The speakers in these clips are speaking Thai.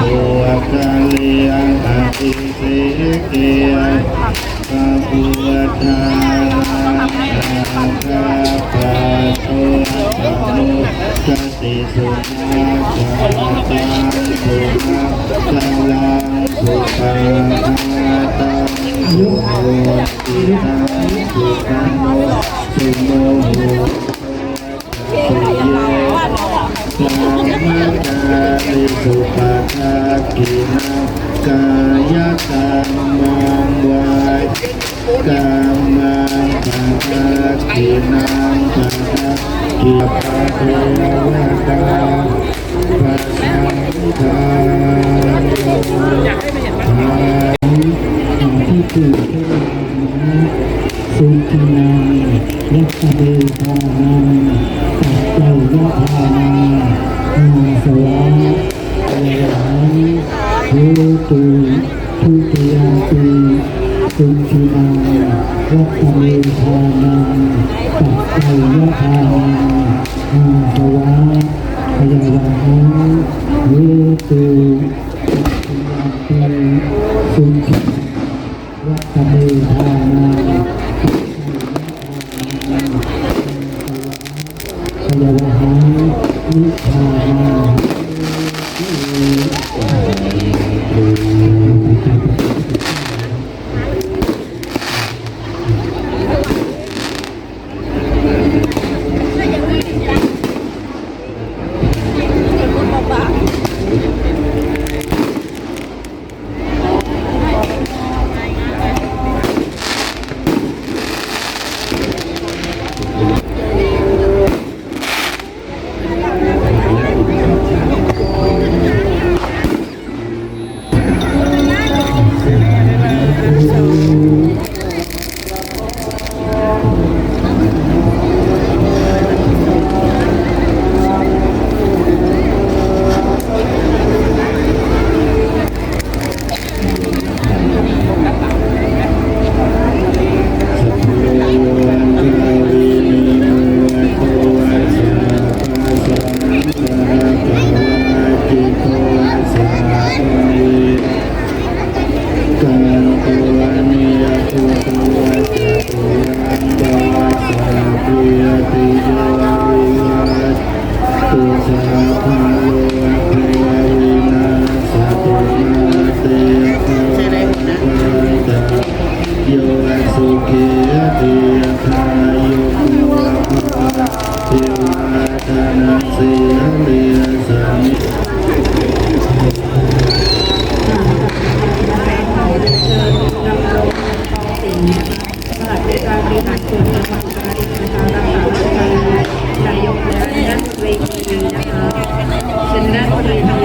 สุกาเลียอาทิเสียกาปุทานาคปโตะโนกติสุนาคาตังสุนาลาลาสุปังตัยุโติตังสุปังโนสุโมโสิสุปาทกินกายกรรมวายกรรมังปาทากินังปาทากิปะเทวตาปะสสังฆา Yeah.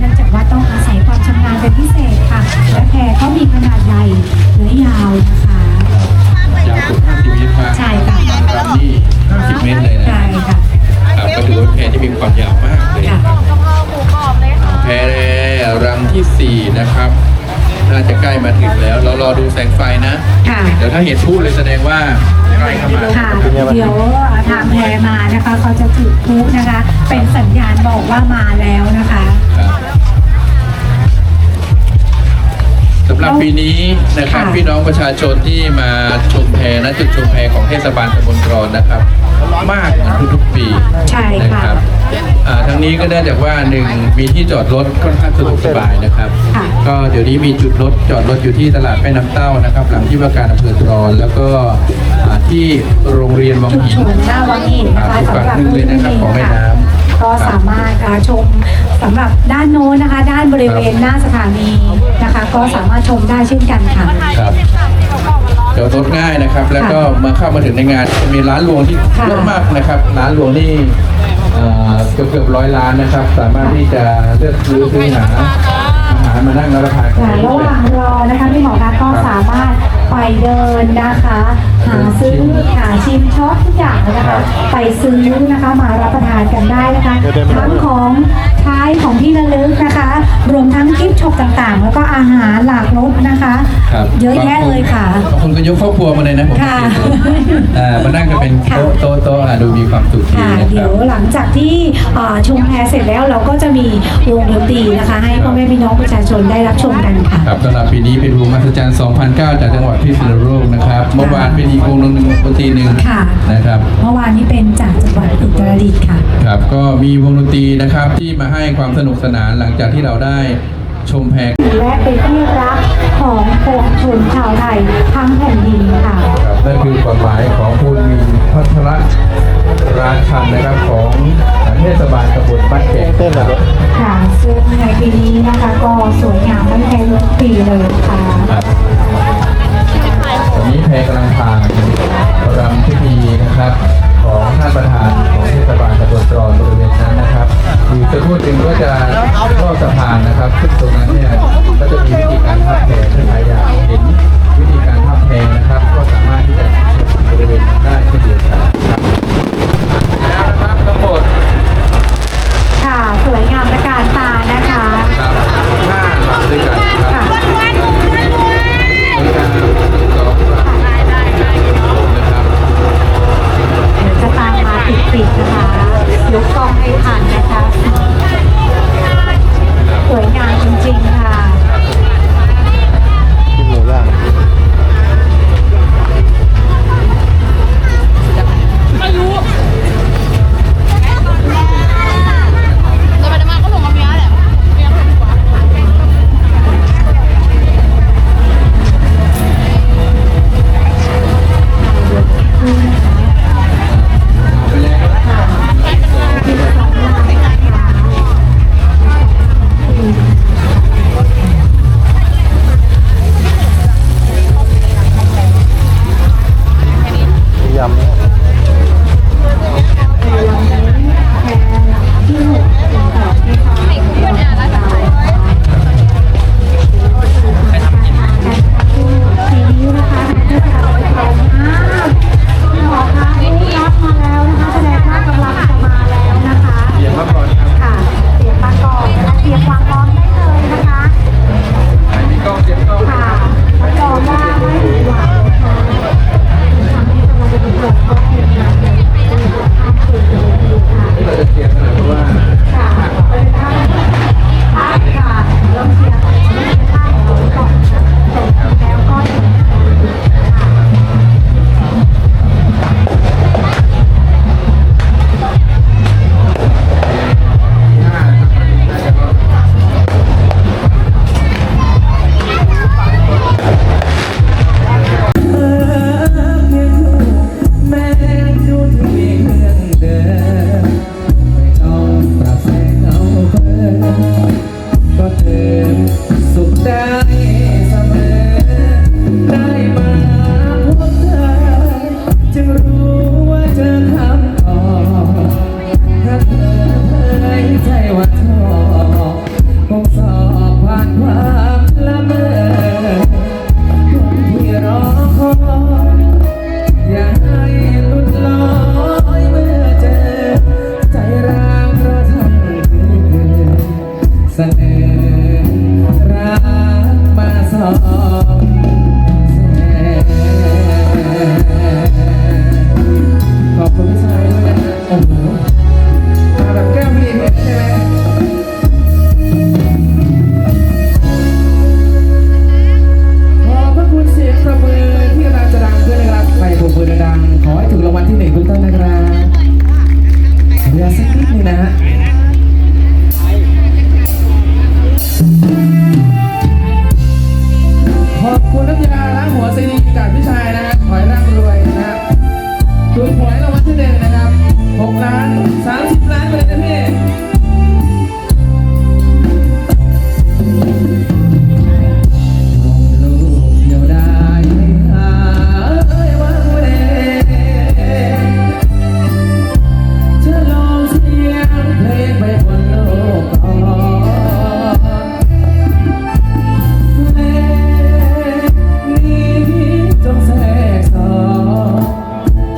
เนื่องจากว่าต้องอาศัยความชำนาญเป็นพิเศษค่ะ และแพเขามีขนาดใหญ่และยาวนะคะยาวสุด50เมตรมาใช่ค่ะลำนี่50เมตรเลยนะใช่ค่ะครับก็ถือว่าแพรที่มีความยาวมากเลยค่ะแพรรำที่ 4 นะครับน่า จะใกล้มาถึงแล้ว เรารอดูแสงไฟนะ ค่ะ เดี๋ยวถ้าเห็นพูดเลยแสดงว่าใกล้เข้ามาค่ะ เดี๋ยวทางแพรมานะคะ เขาจะจุดพลุนะคะ เป็นสัญญาณบอกว่ามาแล้วนะคะ ครับสำหรับปีนี้นะครับค่ะ พี่น้องประชาชนที่มาชมแพณจุดชมแพของเทศบาลตำบลกรอนนะครับ มากเหมือนทุกๆปีใช่นะค่ะครับอ่าทั้งนี้ก็เนื่องจากว่าหนึ่งมีที่จอดรถค่อนข้างสะดวกสบายนะครับ ค่ะ ก็เดี๋ยวนี้มีจุดรถจอดรถอยู่ที่ตลาดแม่น้ำเต้านะครับ หลังที่ว่าการอำเภอตรอนแล้วก็อ่าที่โรงเรียนวังจุดหิชนมหน้าวังหินนะคะครับสำหรับอีกฝั่งหนึ่งเลยนะครับของแม่น้ำก็สามารถอ่าชมสำหรับด้านโน้นนะคะ ด้านบริเวณหน้าสถานีนะคะ ก็สามารถชมได้เช่นกันค่ะ ครับ จอดรถง่ายนะครับ แล้วก็มาเข้ามาถึงในงานจะมีร้านรวงที่ค่ะเยอะมากนะครับ ร้านรวงนี่เอ่อเกือบเกือบร้อยร้านนะครับ สามารถที่จะเลือกซื้อซื้อหาอาหารมานั่งรับประทานกันค่ะระหว่างรอนะคะพี่หมอคะก็สามารถไปเดินนะคะหาซื้อหาชิมช็อปทุกอย่างเลยนะคะ ไปซื้อนะคะมารับประทานกันได้นะคะทั้งของใช้ของที่ระลึกนะคะ รวมทั้งกิฟต์ช็อปต่างๆ แล้วก็อาหารหลากรสนะคะ ครับเยอะแยะเลยค่ะ บางคนก็ยกครอบครัวมาเลยนะผมค่ะเห็นดูอ่ามานั่งกันเป็นค่ะโต๊ะโต๊ะโต๊ะอะดูมีความสุขดีค่ะ นะคเดี๋รัยบ วหลังจากที่อ่าชมแพรเสร็จแล้วเราก็จะมีวงดนตรีนะคะ ให้พ่อแม่พี่น้องประชาชนได้รับชมกันค่ะ ครับสำหรับปีนี้เป็นวงมหัศจรรย์ 2009 จากจังหวัดพิษณุโลกนะครับ เมื่อวานเป็นอีกวงหนึ่งดนตรีหนึ่งค่ะ นะครับ เมื่อวานนี้เป็นจากจังหวัดอุตรดิตถ์ค่ะ ครับ ก็มีวงดนตรีนะครับที่มาให้ความสนุกสนานหลังจากที่เราได้ชมแพรและเป็นที่รักของปวงชนชาวไทยทั้งแผ่นดินค่ะครับนั่นคือกฎหมายของคุณมีพัทรราชันนะครับของเทศบาลตำบลบ้านแก่งครับค่ะซึ่งในปีนี้นะคะก็สวยงามไม่แพ้ทุกปีเลยค่ะ วันนี้แพรกำลังผ่านรำพิธีนะครับ ของท่านประธานของเทศบาลตำบลตรอนบริเวณนั้นนะครับอยู่จะพูดถึงก็จะรอบสะพานนะครับ ซึ่งตรงนั้นเนี่ยก็จะมีวิธีการพับแพ